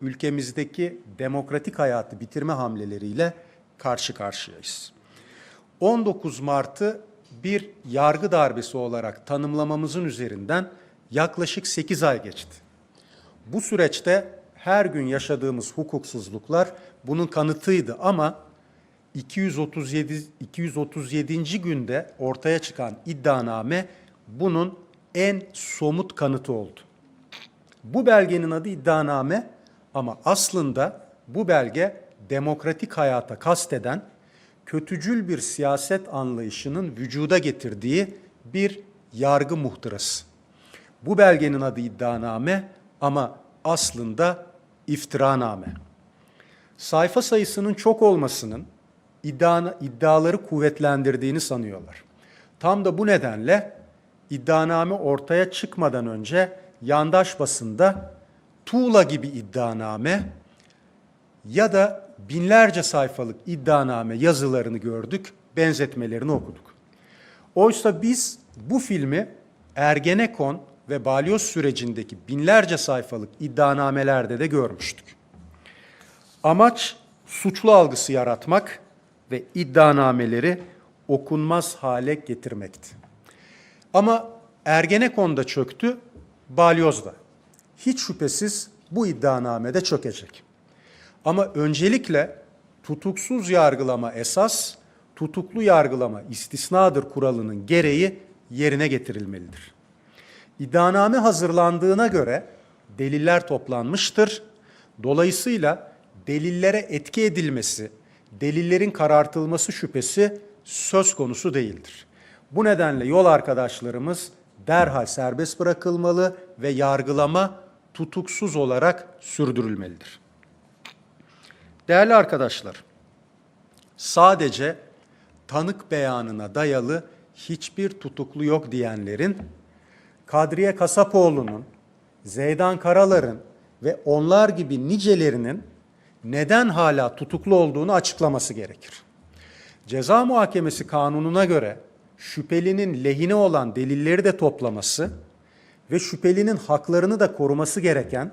ülkemizdeki demokratik hayatı bitirme hamleleriyle karşı karşıyayız. 19 Mart'ı bir yargı darbesi olarak tanımlamamızın üzerinden yaklaşık 8 ay geçti. Bu süreçte her gün yaşadığımız hukuksuzluklar bunun kanıtıydı ama 237 237. günde ortaya çıkan iddianame bunun en somut kanıtı oldu. Bu belgenin adı iddianame ama aslında bu belge demokratik hayata kasteden kötücül bir siyaset anlayışının vücuda getirdiği bir yargı muhtırası. Bu belgenin adı iddianame ama aslında iftiraname. Sayfa sayısının çok olmasının iddia, iddiaları kuvvetlendirdiğini sanıyorlar. Tam da bu nedenle iddianame ortaya çıkmadan önce yandaş basında tuğla gibi iddianame ya da binlerce sayfalık iddianame yazılarını gördük, benzetmelerini okuduk. Oysa biz bu filmi Ergenekon ve Balyoz sürecindeki binlerce sayfalık iddianamelerde de görmüştük. Amaç suçlu algısı yaratmak ve iddianameleri okunmaz hale getirmekti. Ama Ergenekon'da çöktü, Balyoz'da. Hiç şüphesiz bu iddianamede çökecek. Ama öncelikle tutuksuz yargılama esas, tutuklu yargılama istisnadır kuralının gereği yerine getirilmelidir. İddianame hazırlandığına göre deliller toplanmıştır. Dolayısıyla delillere etki edilmesi, delillerin karartılması şüphesi söz konusu değildir. Bu nedenle yol arkadaşlarımız derhal serbest bırakılmalı ve yargılama tutuksuz olarak sürdürülmelidir. Değerli arkadaşlar, sadece tanık beyanına dayalı hiçbir tutuklu yok diyenlerin Kadriye Kasapoğlu'nun, Zeydan Karalar'ın ve onlar gibi nicelerinin neden hala tutuklu olduğunu açıklaması gerekir. Ceza muhakemesi kanununa göre şüphelinin lehine olan delilleri de toplaması ve şüphelinin haklarını da koruması gereken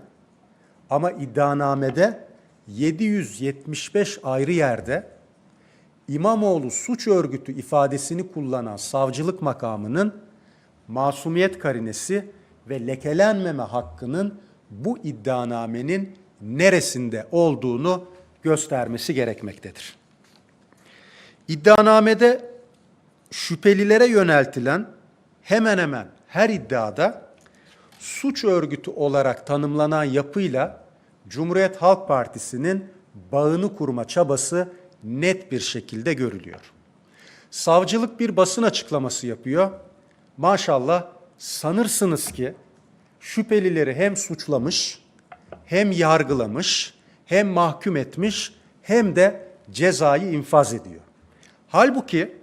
ama iddianamede 775 ayrı yerde İmamoğlu suç örgütü ifadesini kullanan savcılık makamının masumiyet karinesi ve lekelenmeme hakkının bu iddianamenin neresinde olduğunu göstermesi gerekmektedir. İddianamede şüphelilere yöneltilen hemen hemen her iddiada suç örgütü olarak tanımlanan yapıyla Cumhuriyet Halk Partisi'nin bağını kurma çabası net bir şekilde görülüyor. Savcılık bir basın açıklaması yapıyor. Maşallah sanırsınız ki şüphelileri hem suçlamış, hem yargılamış, hem mahkum etmiş, hem de cezayı infaz ediyor. Halbuki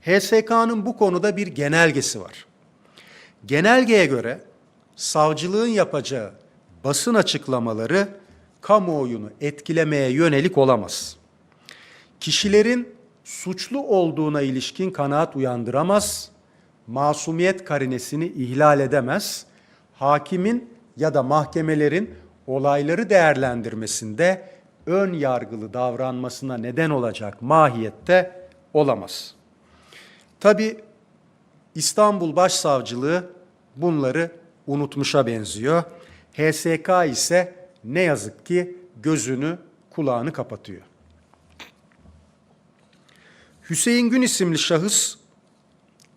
HSK'nın bu konuda bir genelgesi var. Genelgeye göre savcılığın yapacağı basın açıklamaları kamuoyunu etkilemeye yönelik olamaz. Kişilerin suçlu olduğuna ilişkin kanaat uyandıramaz, masumiyet karinesini ihlal edemez, hakimin ya da mahkemelerin olayları değerlendirmesinde ön yargılı davranmasına neden olacak mahiyette olamaz. Tabi İstanbul Başsavcılığı bunları unutmuşa benziyor. HSK ise ne yazık ki gözünü kulağını kapatıyor. Hüseyin Gün isimli şahıs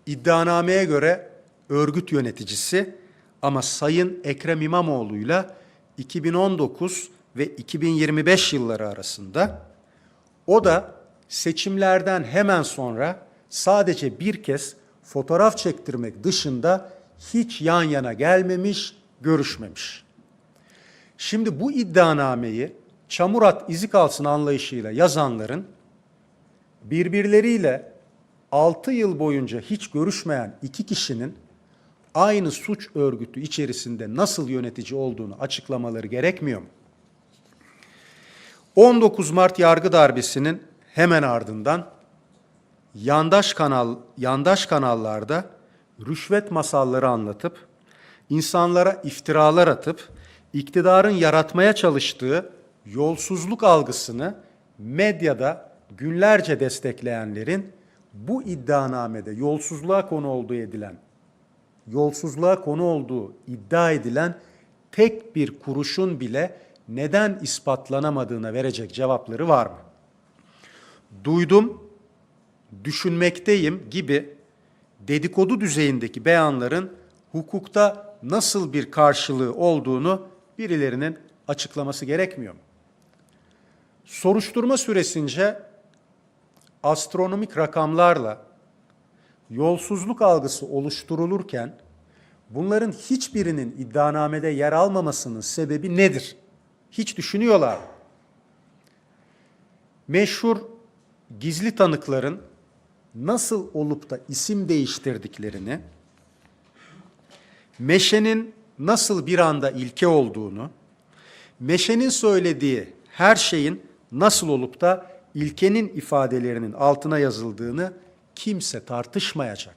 iddianameye göre örgüt yöneticisi ama Sayın Ekrem İmamoğlu'yla 2019 ve 2025 yılları arasında o da seçimlerden hemen sonra sadece bir kez fotoğraf çektirmek dışında hiç yan yana gelmemiş, görüşmemiş. Şimdi bu iddianameyi çamurat izi kalsın anlayışıyla yazanların birbirleriyle 6 yıl boyunca hiç görüşmeyen iki kişinin aynı suç örgütü içerisinde nasıl yönetici olduğunu açıklamaları gerekmiyor mu? 19 Mart yargı darbesinin hemen ardından yandaş kanal yandaş kanallarda rüşvet masalları anlatıp insanlara iftiralar atıp iktidarın yaratmaya çalıştığı yolsuzluk algısını medyada günlerce destekleyenlerin bu iddianamede yolsuzluğa konu olduğu edilen, yolsuzluğa konu olduğu iddia edilen tek bir kuruşun bile neden ispatlanamadığına verecek cevapları var mı? Duydum, düşünmekteyim gibi dedikodu düzeyindeki beyanların hukukta nasıl bir karşılığı olduğunu birilerinin açıklaması gerekmiyor mu? Soruşturma süresince astronomik rakamlarla yolsuzluk algısı oluşturulurken bunların hiçbirinin iddianamede yer almamasının sebebi nedir? Hiç düşünüyorlar? Meşhur gizli tanıkların nasıl olup da isim değiştirdiklerini, Meşe'nin nasıl bir anda ilke olduğunu, Meşe'nin söylediği her şeyin nasıl olup da ilkenin ifadelerinin altına yazıldığını kimse tartışmayacak.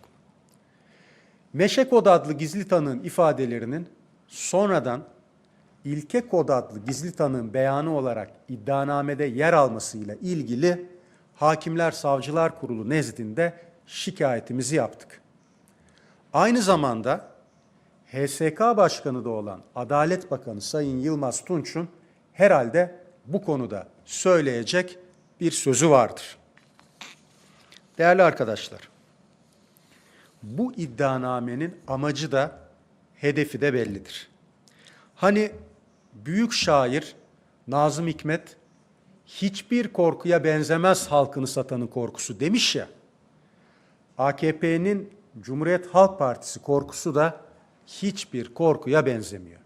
Meşe Kod adlı gizli tanığın ifadelerinin sonradan ilke kod adlı gizli tanığın beyanı olarak iddianamede yer almasıyla ilgili Hakimler Savcılar Kurulu nezdinde şikayetimizi yaptık. Aynı zamanda HSK Başkanı da olan Adalet Bakanı Sayın Yılmaz Tunç'un herhalde bu konuda söyleyecek bir sözü vardır. Değerli arkadaşlar, bu iddianamenin amacı da hedefi de bellidir. Hani büyük şair Nazım Hikmet hiçbir korkuya benzemez halkını satanın korkusu demiş ya. AKP'nin Cumhuriyet Halk Partisi korkusu da hiçbir korkuya benzemiyor.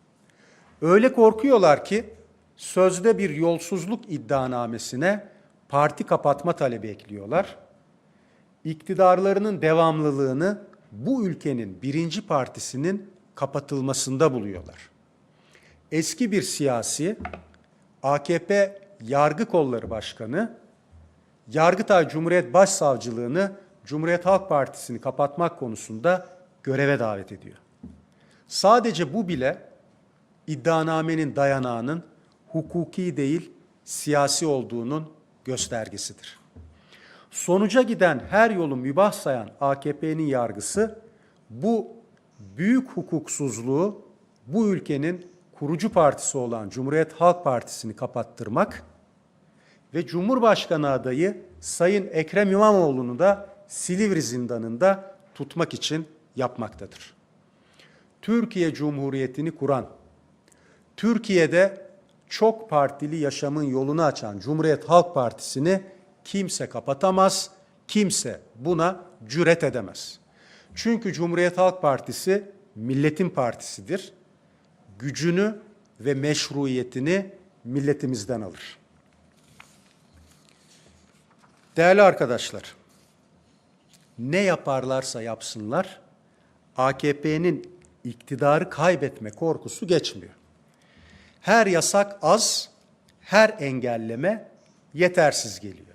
Öyle korkuyorlar ki sözde bir yolsuzluk iddianamesine parti kapatma talebi ekliyorlar. İktidarlarının devamlılığını bu ülkenin birinci partisinin kapatılmasında buluyorlar. Eski bir siyasi, AKP Yargı Kolları Başkanı, Yargıtay Cumhuriyet Başsavcılığını Cumhuriyet Halk Partisi'ni kapatmak konusunda göreve davet ediyor. Sadece bu bile iddianamenin dayanağının hukuki değil siyasi olduğunun göstergesidir. Sonuca giden her yolu mübah sayan AKP'nin yargısı bu büyük hukuksuzluğu bu ülkenin kurucu partisi olan Cumhuriyet Halk Partisi'ni kapattırmak ve Cumhurbaşkanı adayı Sayın Ekrem İmamoğlu'nu da Silivri zindanında tutmak için yapmaktadır. Türkiye Cumhuriyeti'ni kuran, Türkiye'de çok partili yaşamın yolunu açan Cumhuriyet Halk Partisi'ni kimse kapatamaz, kimse buna cüret edemez. Çünkü Cumhuriyet Halk Partisi milletin partisidir. Gücünü ve meşruiyetini milletimizden alır. Değerli arkadaşlar, ne yaparlarsa yapsınlar, AKP'nin iktidarı kaybetme korkusu geçmiyor. Her yasak az, her engelleme yetersiz geliyor.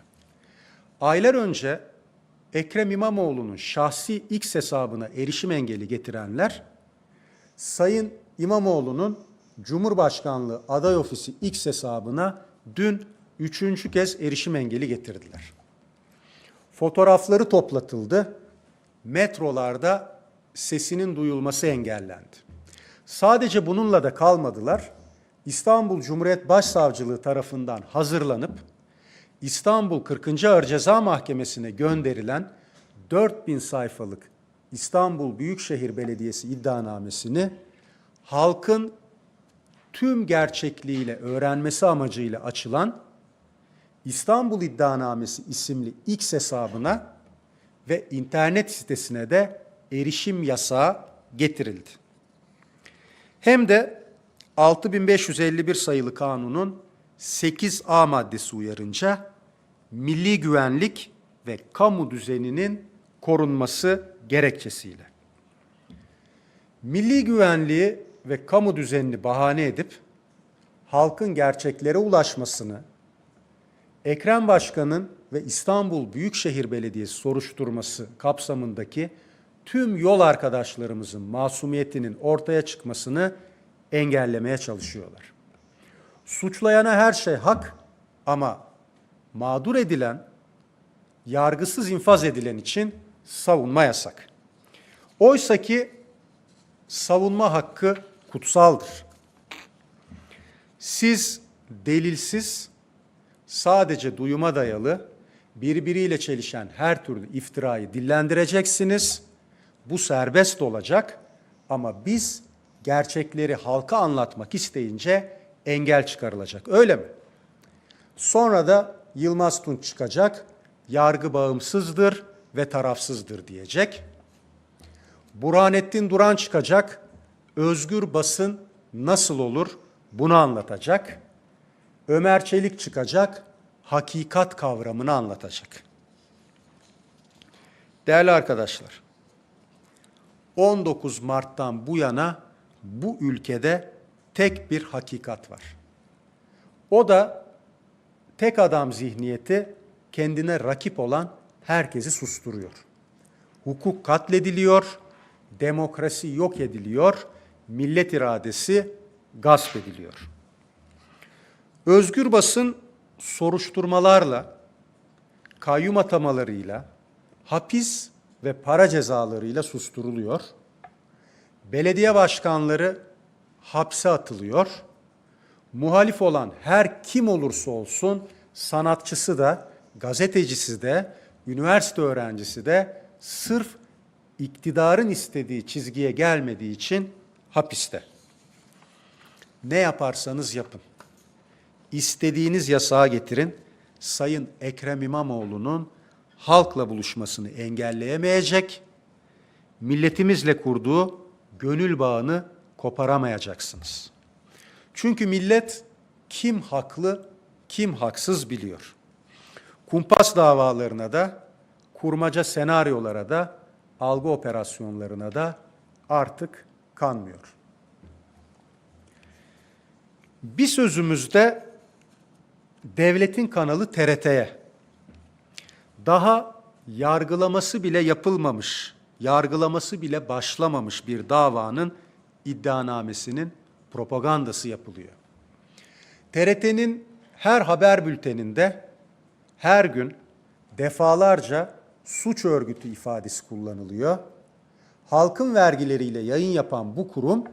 Aylar önce Ekrem İmamoğlu'nun şahsi X hesabına erişim engeli getirenler, Sayın İmamoğlu'nun Cumhurbaşkanlığı aday ofisi X hesabına dün üçüncü kez erişim engeli getirdiler. Fotoğrafları toplatıldı. Metrolarda sesinin duyulması engellendi. Sadece bununla da kalmadılar. İstanbul Cumhuriyet Başsavcılığı tarafından hazırlanıp İstanbul 40. Ağır Ceza Mahkemesi'ne gönderilen 4000 sayfalık İstanbul Büyükşehir Belediyesi iddianamesini halkın tüm gerçekliğiyle öğrenmesi amacıyla açılan İstanbul İddianamesi isimli X hesabına ve internet sitesine de erişim yasağı getirildi. Hem de 6551 sayılı kanunun 8A maddesi uyarınca milli güvenlik ve kamu düzeninin korunması gerekçesiyle. Milli güvenliği ve kamu düzenini bahane edip halkın gerçeklere ulaşmasını, Ekrem Başkan'ın ve İstanbul Büyükşehir Belediyesi soruşturması kapsamındaki tüm yol arkadaşlarımızın masumiyetinin ortaya çıkmasını engellemeye çalışıyorlar. Suçlayana her şey hak ama mağdur edilen, yargısız infaz edilen için savunma yasak. Oysa ki savunma hakkı kutsaldır. Siz delilsiz, sadece duyuma dayalı, birbiriyle çelişen her türlü iftirayı dillendireceksiniz. Bu serbest olacak ama biz gerçekleri halka anlatmak isteyince engel çıkarılacak. Öyle mi? Sonra da Yılmaz Tunç çıkacak, yargı bağımsızdır ve tarafsızdır diyecek. Burhanettin Duran çıkacak, özgür basın nasıl olur bunu anlatacak. Ömer Çelik çıkacak, hakikat kavramını anlatacak. Değerli arkadaşlar, 19 Mart'tan bu yana bu ülkede tek bir hakikat var. O da tek adam zihniyeti kendine rakip olan herkesi susturuyor. Hukuk katlediliyor, demokrasi yok ediliyor, millet iradesi gasp ediliyor. Özgür basın soruşturmalarla, kayyum atamalarıyla, hapis ve para cezalarıyla susturuluyor. Belediye başkanları hapse atılıyor. Muhalif olan her kim olursa olsun sanatçısı da, gazetecisi de, üniversite öğrencisi de sırf iktidarın istediği çizgiye gelmediği için hapiste. Ne yaparsanız yapın. İstediğiniz yasağa getirin. Sayın Ekrem İmamoğlu'nun halkla buluşmasını engelleyemeyecek, milletimizle kurduğu gönül bağını koparamayacaksınız. Çünkü millet kim haklı, kim haksız biliyor. Kumpas davalarına da, kurmaca senaryolara da, algı operasyonlarına da artık kanmıyor. Bir sözümüzde devletin kanalı TRT'ye daha yargılaması bile yapılmamış, yargılaması bile başlamamış bir davanın iddianamesinin propagandası yapılıyor. TRT'nin her haber bülteninde her gün defalarca suç örgütü ifadesi kullanılıyor. Halkın vergileriyle yayın yapan bu kurum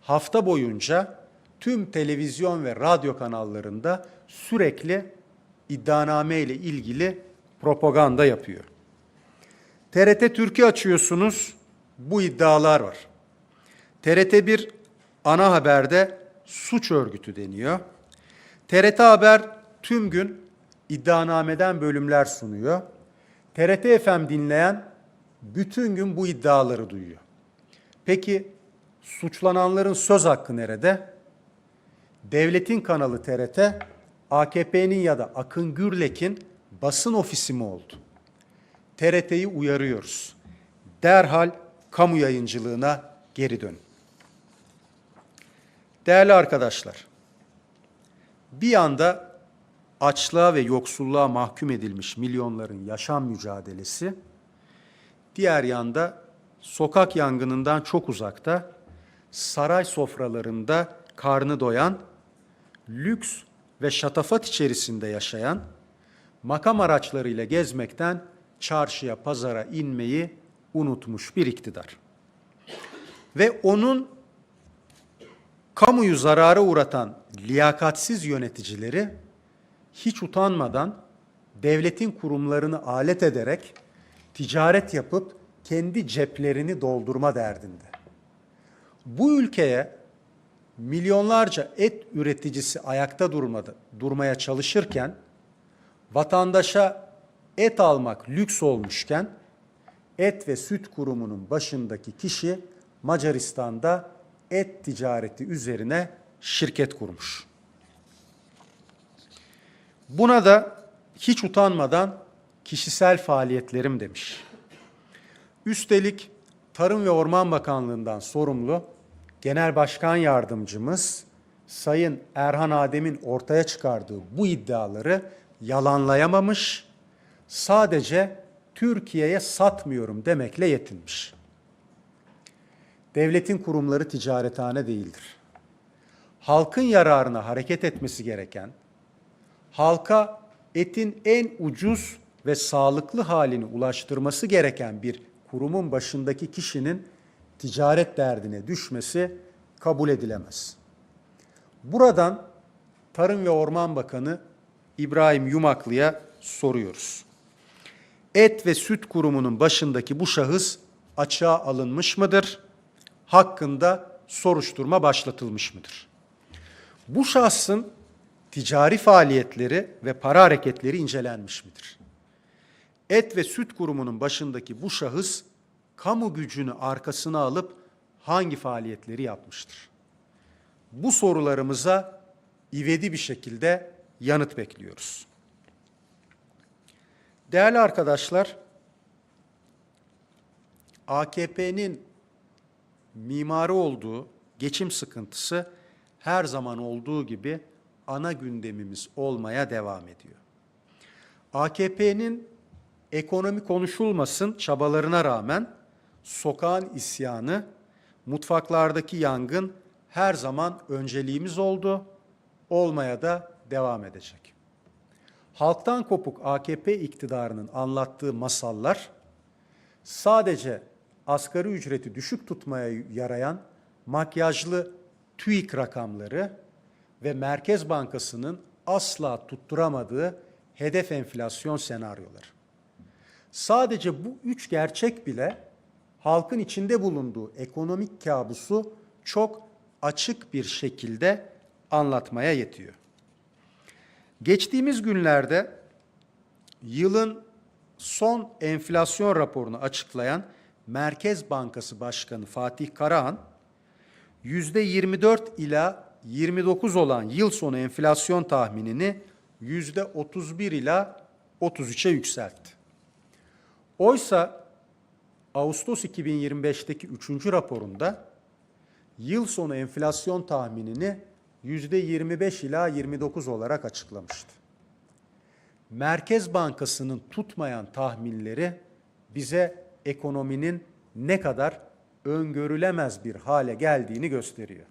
hafta boyunca tüm televizyon ve radyo kanallarında sürekli iddianame ile ilgili propaganda yapıyor. TRT Türkiye açıyorsunuz, bu iddialar var. TRT 1 ana haberde suç örgütü deniyor. TRT Haber tüm gün iddianameden bölümler sunuyor. TRT FM dinleyen bütün gün bu iddiaları duyuyor. Peki suçlananların söz hakkı nerede? Devletin kanalı TRT, AKP'nin ya da Akın Gürlek'in basın ofisi mi oldu? TRT'yi uyarıyoruz. Derhal kamu yayıncılığına geri dön. Değerli arkadaşlar, bir yanda açlığa ve yoksulluğa mahkum edilmiş milyonların yaşam mücadelesi, diğer yanda sokak yangınından çok uzakta, saray sofralarında karnı doyan, lüks ve şatafat içerisinde yaşayan, makam araçlarıyla gezmekten çarşıya, pazara inmeyi unutmuş bir iktidar. Ve onun kamuyu zarara uğratan liyakatsiz yöneticileri hiç utanmadan devletin kurumlarını alet ederek ticaret yapıp kendi ceplerini doldurma derdinde. Bu ülkeye milyonlarca et üreticisi ayakta durmadı, durmaya çalışırken vatandaşa et almak lüks olmuşken et ve süt kurumunun başındaki kişi Macaristan'da et ticareti üzerine şirket kurmuş. Buna da hiç utanmadan kişisel faaliyetlerim demiş. Üstelik Tarım ve Orman Bakanlığı'ndan sorumlu Genel Başkan Yardımcımız Sayın Erhan Adem'in ortaya çıkardığı bu iddiaları yalanlayamamış, sadece Türkiye'ye satmıyorum demekle yetinmiş. Devletin kurumları ticarethane değildir. halkın yararına hareket etmesi gereken, halka etin en ucuz ve sağlıklı halini ulaştırması gereken bir kurumun başındaki kişinin ticaret derdine düşmesi kabul edilemez. Buradan Tarım ve Orman Bakanı İbrahim Yumaklı'ya soruyoruz. Et ve Süt Kurumu'nun başındaki bu şahıs açığa alınmış mıdır? Hakkında soruşturma başlatılmış mıdır? Bu şahsın ticari faaliyetleri ve para hareketleri incelenmiş midir? Et ve Süt Kurumu'nun başındaki bu şahıs kamu gücünü arkasına alıp hangi faaliyetleri yapmıştır? Bu sorularımıza ivedi bir şekilde yanıt bekliyoruz. Değerli arkadaşlar, AKP'nin mimarı olduğu geçim sıkıntısı her zaman olduğu gibi ana gündemimiz olmaya devam ediyor. AKP'nin ekonomi konuşulmasın çabalarına rağmen sokağın isyanı, mutfaklardaki yangın her zaman önceliğimiz oldu, olmaya da devam edecek. Halktan kopuk AKP iktidarının anlattığı masallar sadece asgari ücreti düşük tutmaya yarayan makyajlı TÜİK rakamları ve Merkez Bankası'nın asla tutturamadığı hedef enflasyon senaryoları. Sadece bu üç gerçek bile halkın içinde bulunduğu ekonomik kabusu çok açık bir şekilde anlatmaya yetiyor. Geçtiğimiz günlerde yılın son enflasyon raporunu açıklayan Merkez Bankası Başkanı Fatih Karahan, yüzde 24 ila 29 olan yıl sonu enflasyon tahminini yüzde 31 ila 33'e yükseltti. Oysa Ağustos 2025'teki üçüncü raporunda yıl sonu enflasyon tahminini yüzde 25 ila 29 olarak açıklamıştı. Merkez Bankası'nın tutmayan tahminleri bize ekonominin ne kadar öngörülemez bir hale geldiğini gösteriyor.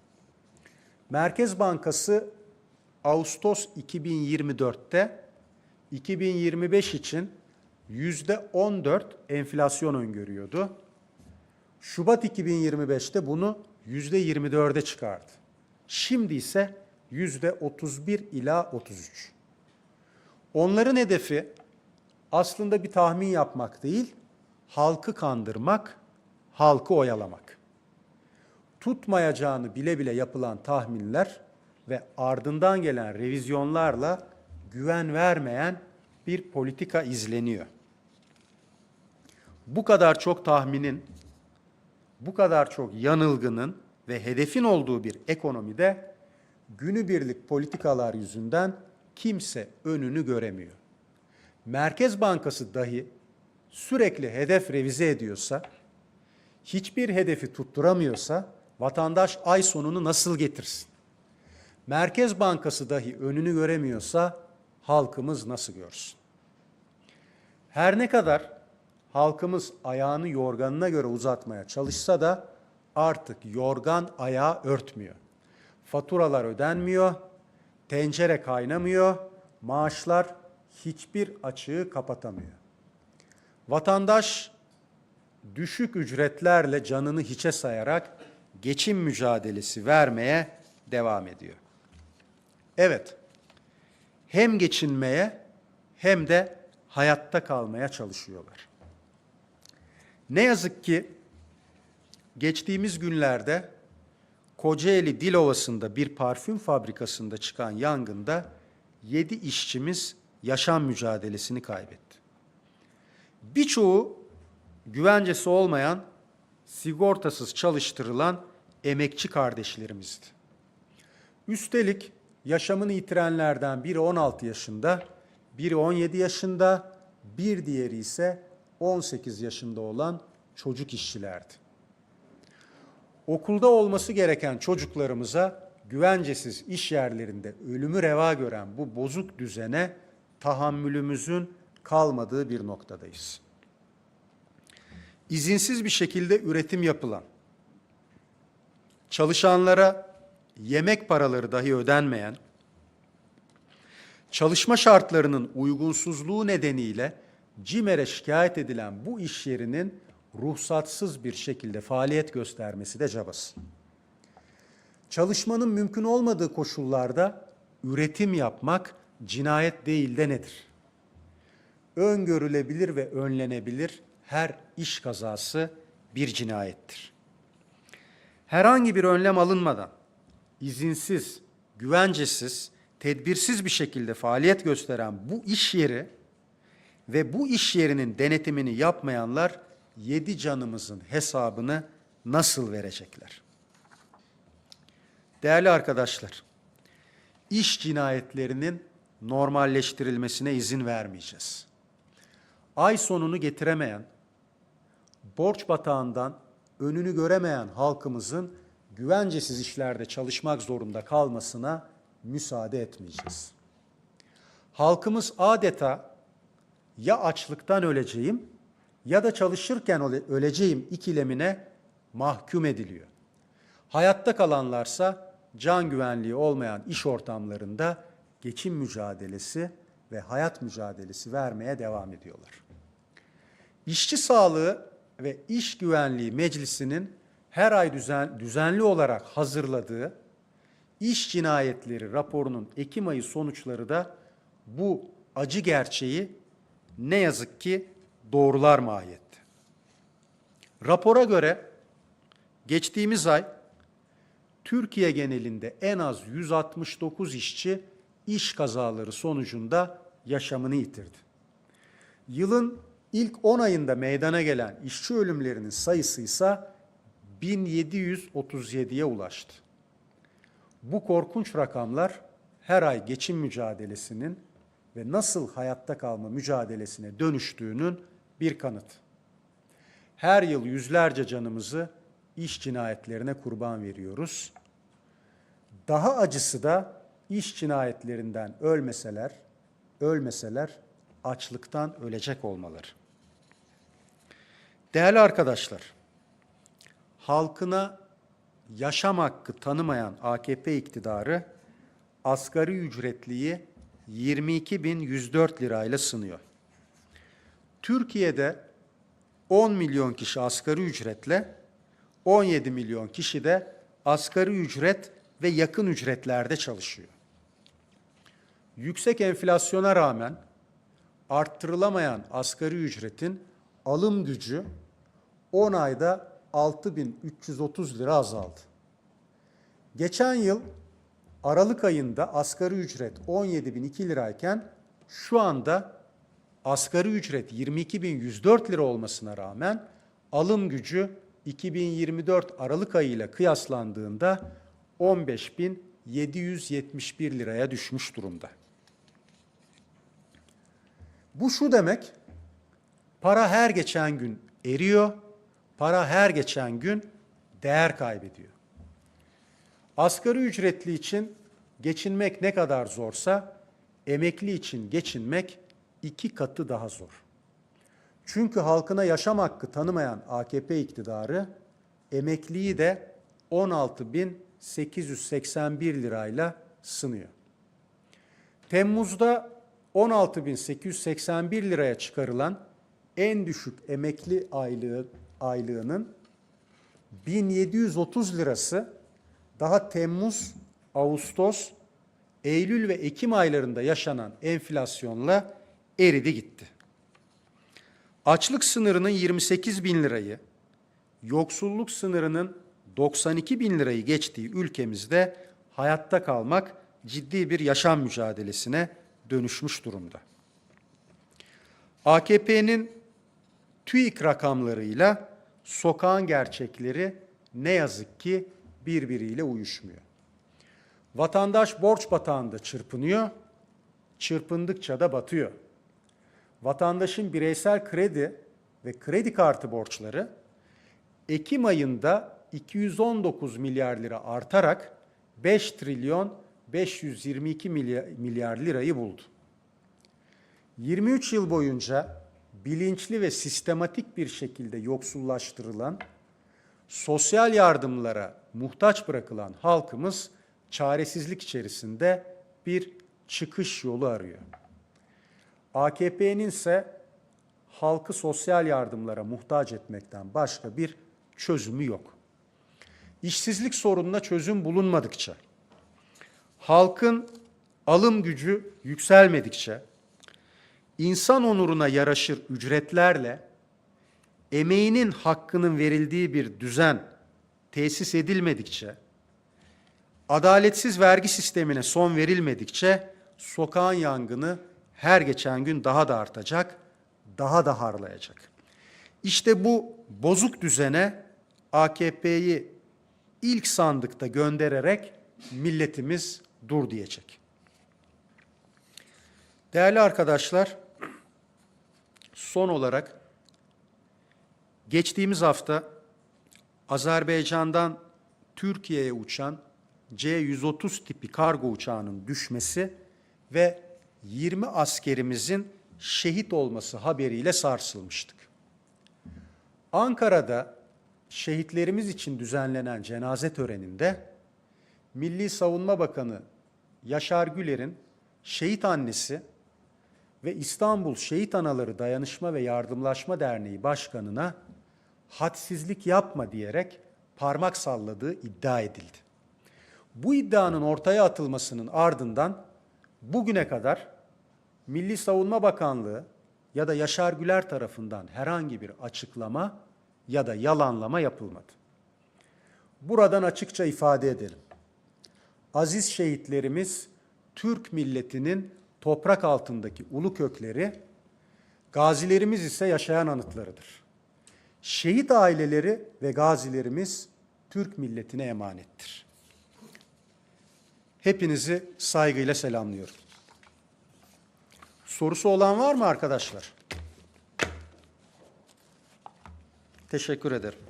Merkez Bankası Ağustos 2024'te 2025 için 14 enflasyon öngörüyordu. Şubat 2025'te bunu yüzde 24'e çıkardı. Şimdi ise yüzde 31 ila 33. Onların hedefi aslında bir tahmin yapmak değil, halkı kandırmak, halkı oyalamak. Tutmayacağını bile bile yapılan tahminler ve ardından gelen revizyonlarla güven vermeyen bir politika izleniyor. Bu kadar çok tahminin, bu kadar çok yanılgının ve hedefin olduğu bir ekonomide günübirlik politikalar yüzünden kimse önünü göremiyor. Merkez Bankası dahi sürekli hedef revize ediyorsa, hiçbir hedefi tutturamıyorsa vatandaş ay sonunu nasıl getirsin? Merkez Bankası dahi önünü göremiyorsa halkımız nasıl görsün? Her ne kadar halkımız ayağını yorganına göre uzatmaya çalışsa da artık yorgan ayağı örtmüyor. Faturalar ödenmiyor, tencere kaynamıyor, maaşlar hiçbir açığı kapatamıyor. Vatandaş düşük ücretlerle canını hiçe sayarak geçim mücadelesi vermeye devam ediyor. Evet, hem geçinmeye hem de hayatta kalmaya çalışıyorlar. Ne yazık ki geçtiğimiz günlerde Kocaeli Dilovası'nda bir parfüm fabrikasında çıkan yangında 7 işçimiz yaşam mücadelesini kaybetti. Birçoğu güvencesi olmayan, sigortasız çalıştırılan emekçi kardeşlerimizdi. Üstelik yaşamını yitirenlerden biri 16 yaşında, biri 17 yaşında, bir diğeri ise 18 yaşında olan çocuk işçilerdi. Okulda olması gereken çocuklarımıza güvencesiz iş yerlerinde ölümü reva gören bu bozuk düzene tahammülümüzün kalmadığı bir noktadayız. İzinsiz bir şekilde üretim yapılan, çalışanlara yemek paraları dahi ödenmeyen, çalışma şartlarının uygunsuzluğu nedeniyle CİMER'e şikayet edilen bu iş yerinin ruhsatsız bir şekilde faaliyet göstermesi de cabası. Çalışmanın mümkün olmadığı koşullarda üretim yapmak cinayet değil de nedir? Öngörülebilir ve önlenebilir her iş kazası bir cinayettir. Herhangi bir önlem alınmadan izinsiz, güvencesiz, tedbirsiz bir şekilde faaliyet gösteren bu iş yeri ve bu iş yerinin denetimini yapmayanlar yedi canımızın hesabını nasıl verecekler? Değerli arkadaşlar, iş cinayetlerinin normalleştirilmesine izin vermeyeceğiz. Ay sonunu getiremeyen, borç batağından önünü göremeyen halkımızın güvencesiz işlerde çalışmak zorunda kalmasına müsaade etmeyeceğiz. Halkımız adeta ya açlıktan öleceğim ya da çalışırken öle- öleceğim ikilemine mahkum ediliyor. Hayatta kalanlarsa can güvenliği olmayan iş ortamlarında geçim mücadelesi ve hayat mücadelesi vermeye devam ediyorlar. İşçi Sağlığı ve İş Güvenliği Meclisi'nin her ay düzen, düzenli olarak hazırladığı iş cinayetleri raporunun Ekim ayı sonuçları da bu acı gerçeği ne yazık ki doğrular mahiyette. Rapora göre geçtiğimiz ay Türkiye genelinde en az 169 işçi iş kazaları sonucunda yaşamını yitirdi. Yılın ilk 10 ayında meydana gelen işçi ölümlerinin sayısı ise 1737'ye ulaştı. Bu korkunç rakamlar her ay geçim mücadelesinin ve nasıl hayatta kalma mücadelesine dönüştüğünün bir kanıtı. Her yıl yüzlerce canımızı iş cinayetlerine kurban veriyoruz. Daha acısı da iş cinayetlerinden ölmeseler, ölmeseler açlıktan ölecek olmaları. Değerli arkadaşlar, halkına yaşam hakkı tanımayan AKP iktidarı asgari ücretliyi 22.104 lirayla sınıyor. Türkiye'de 10 milyon kişi asgari ücretle, 17 milyon kişi de asgari ücret ve yakın ücretlerde çalışıyor. Yüksek enflasyona rağmen arttırılamayan asgari ücretin alım gücü 10 ayda 6330 lira azaldı. Geçen yıl Aralık ayında asgari ücret 17.002 lirayken şu anda asgari ücret 22.104 lira olmasına rağmen alım gücü 2024 Aralık ayı ile kıyaslandığında 15.771 liraya düşmüş durumda. Bu şu demek, para her geçen gün eriyor, para her geçen gün değer kaybediyor. Asgari ücretli için geçinmek ne kadar zorsa, emekli için geçinmek iki katı daha zor. Çünkü halkına yaşam hakkı tanımayan AKP iktidarı emekliyi de 16.881 lirayla sınıyor. Temmuz'da 16.881 liraya çıkarılan en düşük emekli aylığı aylığının 1730 lirası daha Temmuz, Ağustos, Eylül ve Ekim aylarında yaşanan enflasyonla eridi gitti. Açlık sınırının 28 bin lirayı, yoksulluk sınırının 92 bin lirayı geçtiği ülkemizde hayatta kalmak ciddi bir yaşam mücadelesine dönüşmüş durumda. AKP'nin TÜİK rakamlarıyla sokağın gerçekleri ne yazık ki birbiriyle uyuşmuyor. Vatandaş borç batağında çırpınıyor, çırpındıkça da batıyor. Vatandaşın bireysel kredi ve kredi kartı borçları Ekim ayında 219 milyar lira artarak 5 trilyon 522 milyar, milyar lirayı buldu. 23 yıl boyunca bilinçli ve sistematik bir şekilde yoksullaştırılan, sosyal yardımlara muhtaç bırakılan halkımız çaresizlik içerisinde bir çıkış yolu arıyor. AKP'nin ise halkı sosyal yardımlara muhtaç etmekten başka bir çözümü yok. İşsizlik sorununa çözüm bulunmadıkça, halkın alım gücü yükselmedikçe, insan onuruna yaraşır ücretlerle emeğinin hakkının verildiği bir düzen tesis edilmedikçe, adaletsiz vergi sistemine son verilmedikçe sokağın yangını her geçen gün daha da artacak, daha da harlayacak. İşte bu bozuk düzene AKP'yi ilk sandıkta göndererek milletimiz dur diyecek. Değerli arkadaşlar, son olarak geçtiğimiz hafta Azerbaycan'dan Türkiye'ye uçan C-130 tipi kargo uçağının düşmesi ve 20 askerimizin şehit olması haberiyle sarsılmıştık. Ankara'da şehitlerimiz için düzenlenen cenaze töreninde Milli Savunma Bakanı Yaşar Güler'in şehit annesi ve İstanbul Şehit Anaları Dayanışma ve Yardımlaşma Derneği Başkanı'na hadsizlik yapma diyerek parmak salladığı iddia edildi. Bu iddianın ortaya atılmasının ardından bugüne kadar Milli Savunma Bakanlığı ya da Yaşar Güler tarafından herhangi bir açıklama ya da yalanlama yapılmadı. Buradan açıkça ifade edelim. Aziz şehitlerimiz Türk milletinin toprak altındaki ulu kökleri, gazilerimiz ise yaşayan anıtlarıdır. Şehit aileleri ve gazilerimiz Türk milletine emanettir. Hepinizi saygıyla selamlıyorum. Sorusu olan var mı arkadaşlar? Teşekkür ederim.